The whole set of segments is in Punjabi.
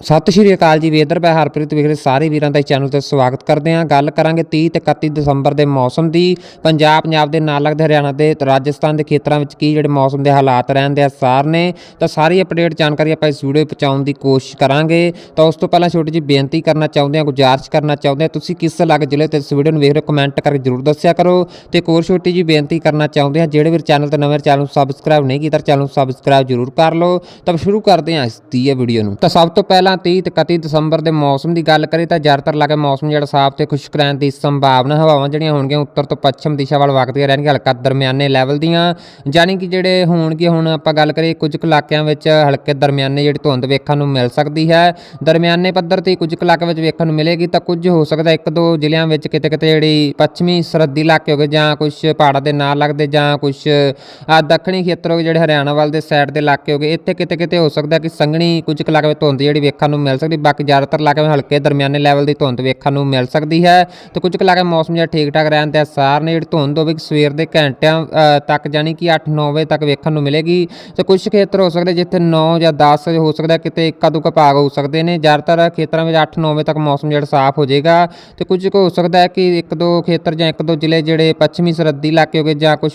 ਸਤਿ ਸ਼੍ਰੀ ਅਕਾਲ ਜੀ ਵੇਦਰ ਪੈ ਹਰਪ੍ਰੀਤ ਵਿਖੇ ਸਾਰੇ ਵੀਰਾਂ ਦਾ ਇਸ ਚੈਨਲ ਤੇ ਸਵਾਗਤ ਕਰਦੇ ਹਾਂ। ਗੱਲ ਕਰਾਂਗੇ 30 ਤੇ 31 ਦਸੰਬਰ ਦੇ ਮੌਸਮ ਦੀ। ਪੰਜਾਬ ਪੰਜਾਬ ਦੇ ਨਾਲ ਲੱਗਦੇ ਹਰਿਆਣਾ ਤੇ ਰਾਜਸਥਾਨ ਦੇ ਖੇਤਰਾਂ ਵਿੱਚ ਕੀ ਜਿਹੜੇ ਮੌਸਮ ਦੇ ਹਾਲਾਤ ਰਹਿਣ ਦੇ ਆਸਾਰ ਨੇ, ਤਾਂ ਸਾਰੀ ਅਪਡੇਟ ਜਾਣਕਾਰੀ ਆਪਾਂ ਇਸ ਵੀਡੀਓ ਪਹੁੰਚਾਉਣ ਦੀ ਕੋਸ਼ਿਸ਼ ਕਰਾਂਗੇ। ਤਾਂ ਉਸ ਤੋਂ ਪਹਿਲਾਂ ਛੋਟੀ ਜਿਹੀ ਬੇਨਤੀ ਕਰਨਾ ਚਾਹੁੰਦੇ ਹਾਂ, ਗੁਜ਼ਾਰਿਸ਼ ਕਰਨਾ ਚਾਹੁੰਦੇ ਹਾਂ, ਤੁਸੀਂ ਕਿਸ ਲੱਗ ਜ਼ਿਲ੍ਹੇ ਤੇ ਇਸ ਵੀਡੀਓ ਨੂੰ ਵੇਖ ਰਹੇ ਹੋ ਕਮੈਂਟ ਕਰਕੇ ਜਰੂਰ ਦੱਸਿਆ ਕਰੋ। ਤੇ ਇੱਕ ਹੋਰ ਛੋਟੀ ਜਿਹੀ ਬੇਨਤੀ ਕਰਨਾ ਚਾਹੁੰਦੇ ਹਾਂ, ਜਿਹੜੇ ਵੀਰ ਚੈਨਲ ਤੇ ਨਵੇਂ ਚੈਨਲ ਨੂੰ ਸਬਸਕ੍ਰਾਈਬ ਨਹੀਂ ਕੀਤਾ ਚੈਨਲ ਨੂੰ ਸਬਸਕ੍ਰਾਈਬ ਜਰੂਰ ਕਰ ਲਓ। ਤਾਂ ਸ਼ੁਰੂ ਕਰਦੇ ਹਾਂ ਇਸ ਦੀ ਵੀਡੀਓ ਨੂੰ। ਤਾਂ ਸਭ ਤੋਂ ਪਹਿਲਾਂ 30 ਤੇ 31 ਦਸੰਬਰ ਦੇ ਮੌਸਮ ਦੀ ਗੱਲ ਕਰੀਏ ਤਾਂ ਜ਼ਿਆਦਾਤਰ ਲੱਗੇ ਮੌਸਮ ਜਿਹੜਾ ਸਾਫ਼ ਤੇ ਖੁਸ਼ਕ ਰਹਿਣ ਦੀ ਸੰਭਾਵਨਾ ਹਵਾਵਾਂ ਜਿਹੜੀਆਂ ਹੋਣਗੀਆਂ ਉੱਤਰ ਤੋਂ ਪੱਛਮ ਦਿਸ਼ਾ ਵੱਲ ਵਗਦੀਆਂ ਰਹਿਣਗੀਆਂ ਹਲਕਾ ਦਰਮਿਆਨੇ ਲੈਵਲ ਦੀਆਂ। ਯਾਨੀ ਕਿ ਜਿਹੜੇ ਹੋਣਗੇ ਹੁਣ ਆਪਾਂ ਗੱਲ ਕਰੀਏ ਕੁਝ ਕੁ ਇਲਾਕਿਆਂ ਵਿੱਚ ਹਲਕੇ ਦਰਮਿਆਨੇ ਜਿਹੜੀ ਧੁੰਦ ਵੇਖਣ ਨੂੰ ਮਿਲ ਸਕਦੀ ਹੈ। ਦਰਮਿਆਨੇ ਪੱਧਰ ਤੇ ਕੁਝ ਕੁ ਇਲਾਕਿਆਂ ਵਿੱਚ ਵੇਖਣ ਨੂੰ ਮਿਲੇਗੀ ਤਾਂ ਕੁਝ ਹੋ ਸਕਦਾ ਇੱਕ ਦੋ ਜ਼ਿਲ੍ਹਿਆਂ ਵਿੱਚ ਕਿਤੇ ਕਿਤੇ ਜਿਹੜੀ ਪੱਛਮੀ ਸਰਹੱਦੀ ਇਲਾਕੇ ਹੋਗੇ ਜਾਂ ਕੁਝ ਪਹਾੜਾਂ ਦੇ ਨਾਲ ਲੱਗਦੇ ਜਾਂ ਕੁਝ ਆ ਦੱਖਣੀ ਖੇਤਰ ਹੋਗੇ ਜਿਹੜੇ ਹਰਿਆਣਾ ਵੱਲ ਦੇ ਸਾਈਡ ਦੇ ਇਲਾਕੇ ਹੋਗੇ ਇੱਥੇ ਕਿਤੇ ਕਿਤੇ ਹੋ ਸਕਦਾ ਕਿ ਸੰਘਣੀ ਕੁਝ ਕੁ ਇਲਾਕੇ ਵਿੱਚ ਧੁੰਦ ਜਿਹੜੀ ਵੇਖਣ ਨੂੰ ਮਿਲ ਸਕਦੀ, ਬਾਕੀ ਜ਼ਿਆਦਾਤਰ ਇਲਾਕੇ ਵਿੱਚ ਹਲਕੇ ਦਰਮਿਆਨੇ ਲੈਵਲ ਦੀ ਧੁੰਦ ਵੇਖਣ ਨੂੰ ਮਿਲ ਸਕਦੀ ਹੈ। ਤੇ ਕੁਝ ਕੁ ਇਲਾਕੇ ਮੌਸਮ ਜਿਹੜਾ ਠੀਕ ਠਾਕ ਰਹਿਣ ਦੇ ਆਸਾਰ ਨੇ ਜਿਹੜੀ ਧੁੰਦ ਹੋਵੇਗੀ ਸਵੇਰ ਦੇ ਘੰਟਿਆਂ ਤੱਕ ਜਾਨੀ ਕਿ 8-9 ਵਜੇ ਤੱਕ ਵੇਖਣ ਨੂੰ ਮਿਲੇਗੀ। ਤੇ ਕੁਝ ਖੇਤਰ ਹੋ ਸਕਦੇ ਜਿੱਥੇ 9 ਜਾਂ 10 ਹੋ ਸਕਦਾ, ਕਿਤੇ ਇੱਕਾ ਦੁੱਕਾ ਭਾਗ ਹੋ ਸਕਦੇ ਨੇ। ਜ਼ਿਆਦਾਤਰ ਖੇਤਰਾਂ ਵਿੱਚ 8-9 ਵਜੇ ਤੱਕ ਮੌਸਮ ਜਿਹੜਾ ਸਾਫ਼ ਹੋ ਜਾਏਗਾ। ਤੇ ਕੁਝ ਕੁ ਹੋ ਸਕਦਾ ਹੈ ਕਿ ਇੱਕ ਦੋ ਖੇਤਰ ਜਾਂ ਇੱਕ ਦੋ ਜ਼ਿਲ੍ਹੇ ਜਿਹੜੇ ਪੱਛਮੀ ਸਰਹੱਦੀ ਇਲਾਕੇ ਹੋਗੇ ਜਾਂ ਕੁਝ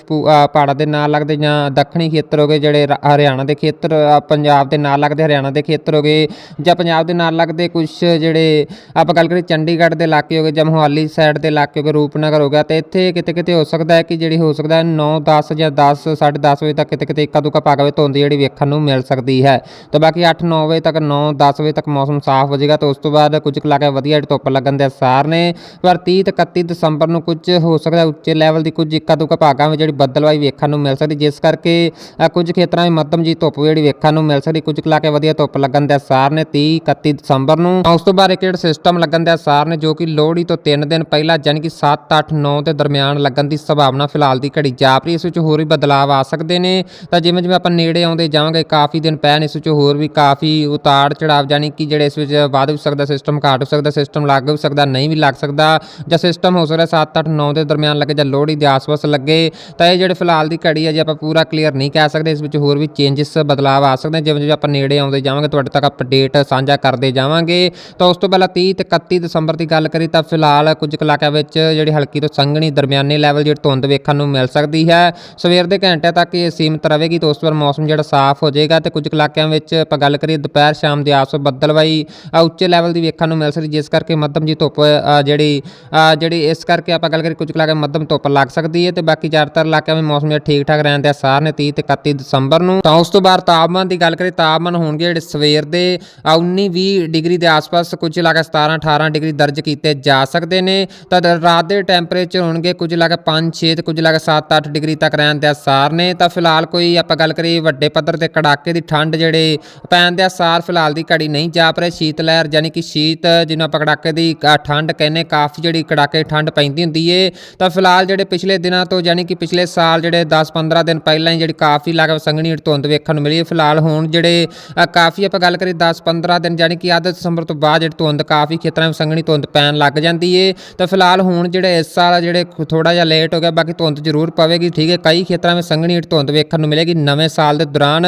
ਪਹਾੜਾਂ ਦੇ ਨਾਲ ਲੱਗਦੇ ਜਾਂ ਦੱਖਣੀ ਖੇਤਰ ਹੋਗੇ ਜਿਹੜੇ ਰ- ਹਰਿਆਣਾ ਦੇ ਖੇਤਰ ਪੰਜਾਬ ਦੇ ਨਾਲ ਲੱਗਦੇ ਹਰਿਆਣਾ ਦੇ ਖੇਤਰ ਹੋਗੇ ਜਾਂ ਪੰਜਾਬ ਦੇ ਨਾਲ ਲੱਗਦੇ ਕੁਝ ਜਿਹੜੇ ਆਪਾਂ ਗੱਲ ਕਰੀਏ ਚੰਡੀਗੜ੍ਹ ਦੇ ਇਲਾਕੇ ਹੋ ਗਏ ਜਾਂ ਮੋਹਾਲੀ ਸਾਈਡ ਦੇ ਇਲਾਕੇ ਹੋ ਗਏ, ਰੂਪਨਗਰ ਹੋ ਗਿਆ, ਤੇ ਇੱਥੇ ਕਿਤੇ ਕਿਤੇ ਹੋ ਸਕਦਾ ਹੈ ਕਿ ਜਿਹੜੀ ਹੋ ਸਕਦਾ ਹੈ 9 10 ਜਾਂ 10 10:30 ਵਜੇ ਤੱਕ ਕਿਤੇ ਕਿਤੇ ਇੱਕਾ ਦੁੱਕਾ ਭਾਗ ਹੋਵੇ, ਧੁੰਦ ਜਿਹੜੀ ਵੇਖਣ ਨੂੰ ਮਿਲ ਸਕਦੀ ਹੈ। ਤਾਂ ਬਾਕੀ 8 9 ਵਜੇ ਤੱਕ 9 10 ਵਜੇ ਤੱਕ ਮੌਸਮ ਸਾਫ਼ ਹੋ ਜਾਏਗਾ, ਤੇ ਉਸ ਤੋਂ ਬਾਅਦ ਕੁਝ ਕੁ ਇਲਾਕੇ ਵਧੀਆ ਜਿਹੜੀ ਧੁੱਪ ਲੱਗਣ ਦੇ ਅਸਾਰ ਨੇ। ਪਰ 30 ਤੇ 31 ਦਸੰਬਰ ਨੂੰ ਕੁਝ ਹੋ ਸਕਦਾ ਉੱਚੇ ਲੈਵਲ ਦੀ ਕੁਝ ਇੱਕਾ ਦੁੱਕਾ ਭਾਗਾਂ ਵਿੱਚ ਜਿਹੜੀ ਬੱਦਲਵਾਈ ਵੇਖਣ ਨੂੰ ਮਿਲ ਸਕਦੀ, ਜਿਸ ਕਰਕੇ ਕੁਝ ਖੇਤਰਾਂ ਵਿੱਚ ਮੱਧਮ ਜੀ ਧੁੱਪ ਜਿਹੜੀ ਵੇਖਣ ਨੂੰ ਮਿਲ ਸਕਦੀ, ਕੁਝ ਕੁ ਇਲਾਕੇ ਵਧੀਆ ਧੁੱਪ ਲੱਗਣ ਦੇ ਅਸਾਰ ਨੇ। 30 31 ਦਸੰਬਰ ਨੂੰ। ਉਸ ਤੋਂ ਬਾਅਦ ਇੱਕ ਜਿਹੜਾ ਸਿਸਟਮ ਲੱਗਣ ਦੇ ਅਸਾਰ ਨੇ ਜੋ ਕਿ ਲੋਹੜੀ ਤੋਂ 3 ਦਿਨ ਪਹਿਲਾਂ ਯਾਨੀ ਕਿ 7 8 9 ਦੇ ਦਰਮਿਆਨ ਲੱਗਣ ਦੀ ਸੰਭਾਵਨਾ ਫਿਲਹਾਲ ਦੀ ਘੜੀ ਜਾਪ ਰਹੀ ਇਸ ਵਿੱਚ ਹੋਰ ਵੀ ਬਦਲਾਅ ਆ ਸਕਦੇ ਨੇ। ਤਾਂ ਜਿਵੇਂ ਜਿਵੇਂ ਆਪਾਂ ਨੇੜੇ ਆਉਂਦੇ ਜਾਵਾਂਗੇ, ਕਾਫੀ ਦਿਨ ਪੈਣ ਇਸ ਵਿੱਚ ਹੋਰ ਵੀ ਕਾਫੀ ਉਤਾਰ ਚੜਾਵ ਯਾਨੀ ਕਿ ਜਿਹੜੇ ਇਸ ਵਿੱਚ ਵੱਧ ਵੀ ਸਕਦਾ ਸਿਸਟਮ ਘਾਟ ਹੋ ਸਕਦਾ ਸਿਸਟਮ ਲੱਗ ਵੀ ਸਕਦਾ, ਨਹੀਂ ਵੀ ਲੱਗ ਸਕਦਾ। ਜਾਂ ਸਿਸਟਮ ਹੋ ਸਕਦਾ 7 8 9 ਦੇ ਦਰਮਿਆਨ ਲੱਗੇ ਜਾਂ ਲੋਹੜੀ ਦੇ ਆਸ-ਪਾਸ ਲੱਗੇ। ਤਾਂ ਇਹ ਜਿਹੜੇ ਫਿਲਹਾਲ ਦੀ ਘੜੀ ਹੈ ਜੇ ਆਪਾਂ ਪੂਰਾ ਕਲੀਅਰ ਨਹੀਂ ਕਹਿ ਸਕਦੇ, ਇਸ ਵਿੱਚ ਹੋਰ ਵੀ ਚੇਂਜਸ ਬਦਲਾਅ ਆ ਸਕਦੇ ਜਿਵੇਂ ਜਿਵੇਂ ਆਪਾਂ ਨੇੜੇ ਆਉਂਦੇ ਜਾਵਾਂਗੇ, ਤੁਹਾਡੇ ਤੱਕ ਅਪਡੇਟ ਸਾਂਝਾ ਕਰਦੇ ਜਾਵਾਂਗੇ। ਤਾਂ ਉਸ ਤੋਂ ਪਹਿਲਾਂ 30 ਤੇ 31 ਦਸੰਬਰ ਦੀ ਗੱਲ ਕਰੀ ਤਾਂ ਫਿਲਹਾਲ ਕੁਝ ਕੁ ਇਲਾਕਿਆਂ ਵਿੱਚ ਜਿਹੜੀ ਹਲਕੀ ਤੋਂ ਸੰਘਣੀ ਦਰਮਿਆਨੇ ਲੈਵਲ ਜਿਹੜੀ ਧੁੰਦ ਵੇਖਣ ਨੂੰ ਮਿਲ ਸਕਦੀ ਹੈ। ਸਵੇਰ ਦੇ ਘੰਟੇ ਤੱਕ ਇਹ ਸੀਮਤ ਰਹੇਗੀ ਤਾਂ ਉਸ ਤੋਂ ਬਾਅਦ ਮੌਸਮ ਜਿਹੜਾ ਸਾਫ਼ ਹੋ ਜਾਏਗਾ ਤੇ ਕੁਝ ਕੁ ਇਲਾਕਿਆਂ ਵਿੱਚ ਆਪਾਂ ਗੱਲ ਕਰੀਏ ਦੁਪਹਿਰ ਸ਼ਾਮ ਦੇ ਆਸ ਬੱਦਲਵਾਈ ਉੱਚੇ ਲੈਵਲ ਦੀ ਵੇਖਣ ਨੂੰ ਮਿਲ ਸਕਦੀ ਜਿਸ ਕਰਕੇ ਮੱਧਮ ਜੀ ਧੁੱਪ ਜਿਹੜੀ ਜਿਹੜੀ ਇਸ ਕਰਕੇ ਆਪਾਂ ਗੱਲ ਕਰੀਏ ਕੁਝ ਕੁ ਇਲਾਕਿਆਂ ਮੱਧਮ ਧੁੱਪ ਲੱਗ ਸਕਦੀ ਹੈ ਤੇ ਬਾਕੀ ਜ਼ਿਆਦਾਤਰ ਇਲਾਕਿਆਂ ਵਿੱਚ ਮੌਸਮ ਜਿਹੜਾ ਠੀਕ ਠਾਕ ਰਹਿਣ ਦੇ ਆਸਾਰ ਨੇ 30 ਤੇ 31 ਦਸੰਬਰ ਨੂੰ। ਤਾਂ ਉਸ ਤੋਂ ਬਾਅਦ ਤਾਪਮਾਨ ਦੀ ਗੱਲ ਕਰੀਏ, ਤਾਪਮਾਨ ਹੋਣਗੇ ਜਿਹੜੇ ਸਵੇਰ ਦੇ 19 20 ਡਿਗਰੀ ਦੇ ਆਸ-ਪਾਸ ਕੁਝ ਇਲਾਕੇ 17 18 ਡਿਗਰੀ ਦਰਜ ਕੀਤੇ ਜਾ ਸਕਦੇ ਨੇ। ਤਾਂ ਦ- ਰਾਤ ਦੇ ਟੈਂਪਰੇਚਰ ਹੋਣਗੇ ਕੁਝ ਇਲਾਕੇ 5 6 ਤੇ ਕੁਝ ਇਲਾਕੇ 7 8 ਡਿਗਰੀ ਤੱਕ ਰਹਿਣ ਦੇ ਆਸਾਰ ਨੇ। ਤਾਂ ਫਿਲਹਾਲ ਕੋਈ ਆਪਾਂ ਗੱਲ ਕਰੀਏ ਵੱਡੇ ਪੱਧਰ ਤੇ ਕੜਾਕੇ ਦੀ ਠੰਡ ਜਿਹੜੇ ਪੈਣ ਦੇ ਆਸਾਰ ਫਿਲਹਾਲ ਦੀ ਘੜੀ ਨਹੀਂ ਜਾਪ ਰਹੇ। ਸ਼ੀਤ ਲਹਿਰ ਯਾਨੀ ਕਿ ਸ਼ੀਤ ਜਿਹਨੂੰ ਆਪਾਂ ਕੜਾਕੇ ਦੀ ਅ, ਠੰਡ ਕਹਿੰਦੇ ਕਾਫੀ ਜਿਹੜੀ ਕੜਾਕੇ ਠੰਡ ਪੈਂਦੀ ਹੁੰਦੀ ਏ। ਤਾਂ ਫਿਲਹਾਲ ਜਿਹੜੇ ਪਿਛਲੇ ਦਿਨਾਂ ਤੋਂ ਯਾਨੀ ਕਿ ਪਿਛਲੇ ਸਾਲ ਜਿਹੜੇ 10 15 ਦਿਨ ਪਹਿਲਾਂ ਹੀ ਜਿਹੜੀ ਕਾਫੀ ਲਗਭਗ ਸੰਘਣੀ ਧੁੰਦ ਵੇਖਣ ਨੂੰ ਮਿਲੀ ਫਿਲਹਾਲ ਹੁਣ ਜਿਹੜੇ ਕਾਫੀ ਆਪਾਂ ਗੱਲ ਕਰੀਏ 10 15 ਦਿਨ ਯਾਨੀ ਕਿ ਅੱਧ ਦਸੰਬਰ ਤੋਂ ਬਾਅਦ ਜਿਹੜੀ ਧੁੰਦ ਕਾਫੀ ਖੇਤਰਾਂ ਵਿੱਚ ਸੰਘਣੀ ਧੁੰਦ ਪੈਣ ਲੱਗ ਜਾਂਦੀ ਏ। ਤਾਂ ਫਿਲਹਾਲ ਹੁਣ ਜਿਹੜੇ ਇਸ ਸਾਲ ਜਿਹੜੇ ਥੋੜਾ ਜਿਹਾ ਲੇਟ ਹੋ ਗਿਆ, ਬਾਕੀ ਧੁੰਦ ਜ਼ਰੂਰ ਪਵੇਗੀ, ਠੀਕ ਹੈ ਕਈ ਖੇਤਰਾਂ ਵਿੱਚ ਸੰਘਣੀ ਧੁੰਦ ਵੇਖਣ ਨੂੰ ਮਿਲੇਗੀ ਨਵੇਂ ਸਾਲ ਦੇ ਦੌਰਾਨ।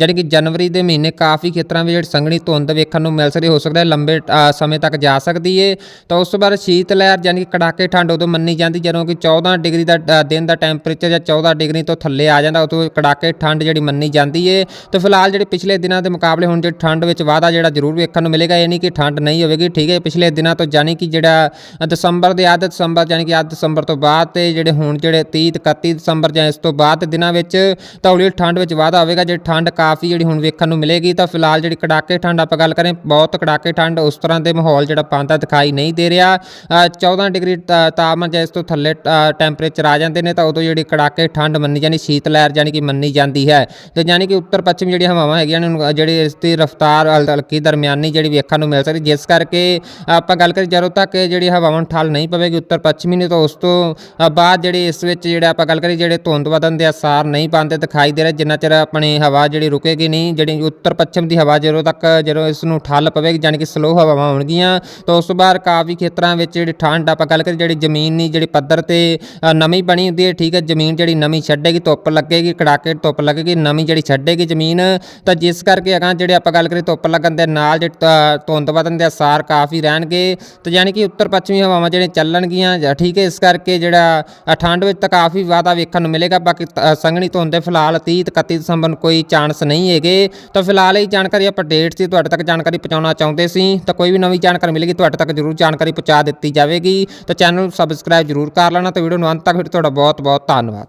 ਯਾਨੀ ਕਿ ਜਨਵਰੀ ਦੇ ਮਹੀਨੇ ਕਾਫੀ ਖੇਤਰਾਂ ਵਿੱਚ ਜਿਹੜੀ ਸੰਘਣੀ ਧੁੰਦ ਵੇਖਣ ਨੂੰ ਮਿਲ ਸਕਦੀ, ਹੋ ਸਕਦਾ ਹੈ ਲੰਬੇ ਸਮੇਂ ਤੱਕ ਜਾ ਸਕਦੀ ਏ। ਤਾਂ ਉਸ ਤੋਂ ਬਾਅਦ ਸ਼ੀਤ ਲਹਿਰ ਯਾਨੀ ਕਿ ਕੜਾਕੇ ਠੰਡ ਉਦੋਂ ਮੰਨੀ ਜਾਂਦੀ, ਜਦੋਂ ਕਿ 14 ਡਿਗਰੀ ਦਾ ਦਿਨ ਦਾ ਟੈਂਪਰੇਚਰ ਜਾਂ 14 ਡਿਗਰੀ ਤੋਂ ਥੱਲੇ ਆ ਜਾਂਦਾ, ਉਦੋਂ ਕੜਾਕੇ ਠੰਡ ਜਿਹੜੀ ਮੰਨੀ ਜਾਂਦੀ ਏ। ਤੇ ਫਿਲਹਾਲ ਜਿਹੜੇ ਪਿਛਲੇ ਦਿਨਾਂ ਦੇ ਮੁਕਾਬਲੇ ਹੁਣ ਜਿਹੜੀ ਠੰਡ ਵਿੱਚ ਵਾਧਾ ਜਿਹੜਾ ਜ਼ਰੂਰ ਵੇਖਣ ਨੂੰ ਮਿਲੇਗਾ ਯਾਨੀ ਕਿ ਠੰਡ ਨਹੀਂ ਹੋਵੇਗੀ ਠੀਕ ਹੈ ਪਿਛਲੇ ਦਿਨਾਂ ਤੋਂ ਯਾਨੀ ਕਿ ਜਿਹੜਾ ਦਸੰਬਰ ਦੇ ਅੱਧ ਦਸੰਬਰ ਯਾਨੀ ਕਿ ਅੱਧ ਦਸੰਬਰ ਤੋਂ ਬਾਅਦ ਤੇ ਜਿਹੜੇ ਹੁਣ ਜਿਹੜੇ 30 ਤੇ 31 ਦਸੰਬਰ ਜਾਂ ਇਸ ਤੋਂ ਬਾਅਦ ਦਿਨਾਂ ਵਿੱਚ ਤਾਂ ਹੌਲੀ ਠੰਡ ਵਿੱਚ ਵਾਧਾ ਹੋਵੇਗਾ। ਜਿਹੜੀ ਠੰਡ ਕਾਫੀ ਜਿਹੜੀ ਹੁਣ ਵੇਖਣ ਨੂੰ ਮਿਲੇਗੀ ਤਾਂ ਫਿਲਹਾਲ ਜਿਹੜੀ ਕੜਾਕੇ ਠੰਡ ਆਪਾਂ ਗੱਲ ਕरें ਬਹੁਤ ਕੜਾਕੇ ਠੰਡ ਉਸ ਤਰ੍ਹਾਂ ਦੇ ਮਾਹੌਲ ਜਿਹੜਾ ਪਾਉਂਦਾ ਦਿਖਾਈ ਨਹੀਂ ਦੇ ਰਿਹਾ। ਅ, 14 ਡਿਗਰੀ ਤਾ- ਤਾਪਮਾਨ ਜਾਂ ਇਸ ਤੋਂ ਥੱਲੇ ਟੈਂਪਰੇਚਰ ਆ ਜਾਂਦੇ ਨੇ ਤਾਂ ਉਦੋਂ ਜਿਹੜੀ ਕੜਾਕੇ ਠੰਡ ਮੰਨੀ ਜਾਣੀ ਸ਼ੀਤ ਲਹਿਰ ਜਾਨੀ ਕਿ ਮੰਨੀ ਜਾਂਦੀ ਹੈ। ਤੇ ਜਾਨੀ ਕਿ ਉੱਤਰ ਪੱਛਮ ਜਿਹੜੀਆਂ ਹਵਾਵਾਂ ਹੈਗੀਆਂ ਨੇ ਉਹਨੂੰ ਜਿਹੜੀ ਇਸ ਦੀ ਰਫ਼ਤਾਰ ਹਲਕੀ ਦਰਮਿਆਨੀ ਜਿਹੜੀ ਵੇਖਣ ਨੂੰ ਮਿਲ ਸਕਦੀ ਜਿਸ ਕਰਕੇ ਆਪਾਂ ਗੱਲ ਕਰੀਏ ਜਦੋਂ ਤੱਕ ਜਿਹੜੀ ਹਵਾਵਾਂ ਨੂੰ ਠੱਲ ਨਹੀਂ ਪਵੇਗੀ ਉੱਤਰ ਪੱਛਮੀ ਨੇ ਤਾਂ ਉਸ ਤੋਂ ਬਾਅਦ ਜਿਹੜੀ ਇਸ ਵਿੱਚ ਜਿਹੜਾ ਆਪਾਂ ਗੱਲ ਕਰੀਏ ਜਿਹੜੇ ਧੁੰਦ ਵਧਣ ਦੇ ਅਸਾਰ ਨਹੀਂ ਪਾਉਂਦੇ ਦਿਖਾਈ ਦੇ ਰਹੇ ਜਿੰਨਾ ਚਿਰ ਆਪਣੀ ਹਵਾ ਜਿਹੜੀ ਰੁਕੇਗੀ ਨਹੀਂ ਜਿਹੜੀ ਉੱਤਰ ਪੱਛਮ ਦੀ ਹਵਾ ਜਦੋਂ ਤੱਕ ਜਦੋਂ ਇਸ ਨੂੰ ਠੱਲ ਪਵੇਗੀ ਜਾਨੀ ਕਿ ਸਲੋ ਹਵਾਵਾਂ ਹੋਣਗੀਆਂ ਤਾਂ ਉਸ ਤੋਂ ਬਾਅਦ ਕਾਫੀ ਖੇਤਰਾਂ ਵਿੱਚ ਜਿਹੜੀ ਠੰਡ ਆਪਾਂ ਗੱਲ ਕਰੀਏ ਜਿਹੜੀ ਜ਼ਮੀਨ ਨਹੀਂ ਜਿਹੜੀ ਪੱਧਰ ਤੇ ਅ, ਨਮੀ ਬਣੀ ਹੁੰਦੀ ਹੈ ਠੀਕ ਹੈ ਜ਼ਮੀਨ ਜਿਹੜੀ ਨਮੀ ਛੱਡੇਗੀ ਧੁੱਪ ਲੱਗੇਗੀ ਕੜਾਕੇ ਧੁੱਪ ਲੱਗੇਗੀ ਨਮੀ ਜਿਹੜੀ ਛੱਡੇਗੀ ਜ਼ਮੀਨ ਤਾਂ ਜਿਸ ਕਰਕੇ ਅਗਾਂ ਜਿਹੜੇ ਆਪਾਂ ਗੱਲ ਕਰੀਏ ਧੁੱਪ ਲੱਗਣ ਦੇ ਨਾਲ ਜੇ ਧੁੰਦ ਵਧਣ ਦੇ ਅਸਾਰ ਕਾਫੀ ਰਹਿਣਗੇ ਤੇ ਯਾਨੀ ਕਿ ਉੱਤਰ ਪੱਛਮੀ ਹਵਾਵਾਂ ਜਿਹੜੀਆਂ ਚੱਲਣਗੀਆਂ ਠੀਕ ਹੈ, ਇਸ ਕਰਕੇ ਜਿਹੜਾ ਠੰਡ ਵਿੱਚ ਤਾਂ ਕਾਫੀ ਵਾਧਾ ਵੇਖਣ ਨੂੰ ਮਿਲੇਗਾ, ਬਾਕੀ ਸੰਘਣੀ ਧੁੰਦ ਦੇ ਫਿਲਹਾਲ 30 ਤੇ 31 ਦਸੰਬਰ ਨੂੰ ਕੋਈ ਚਾਂਸ ਨਹੀਂ ਹੈਗੇ। ਤਾਂ ਫਿਲਹਾਲ ਇਹ ਜਾਣਕਾਰੀ ਆਪਾਂ ਡੇਟ ਸੀ ਤੁਹਾਡੇ ਤੱਕ ਜਾਣਕਾਰੀ ਪਹੁੰਚਾਉਣਾ ਚਾਹੁੰਦੇ ਸੀ, ਤਾਂ ਕੋਈ ਵੀ ਨਵੀਂ ਜਾਣਕਾਰੀ ਮਿਲੇਗੀ, ਤੁਹਾਡੇ ਤੱਕ ਜ਼ਰੂਰ ਜਾਣਕਾਰੀ ਪਹੁੰਚਾ ਦਿੱਤੀ ਜਾਵੇਗੀ। ਤਾਂ ਚੈਨਲ ਨੂੰ ਸਬਸਕ੍ਰਾਈਬ ਜ਼ਰੂਰ ਕਰ ਲੈਣਾ, ਤੇ ਵੀਡੀਓ ਨੂੰ ਅੰਤ ਤੱਕ ਫਿਰ ਤੁਹਾਡਾ ਬਹੁਤ ਬਹੁਤ ਧੰਨਵਾਦ।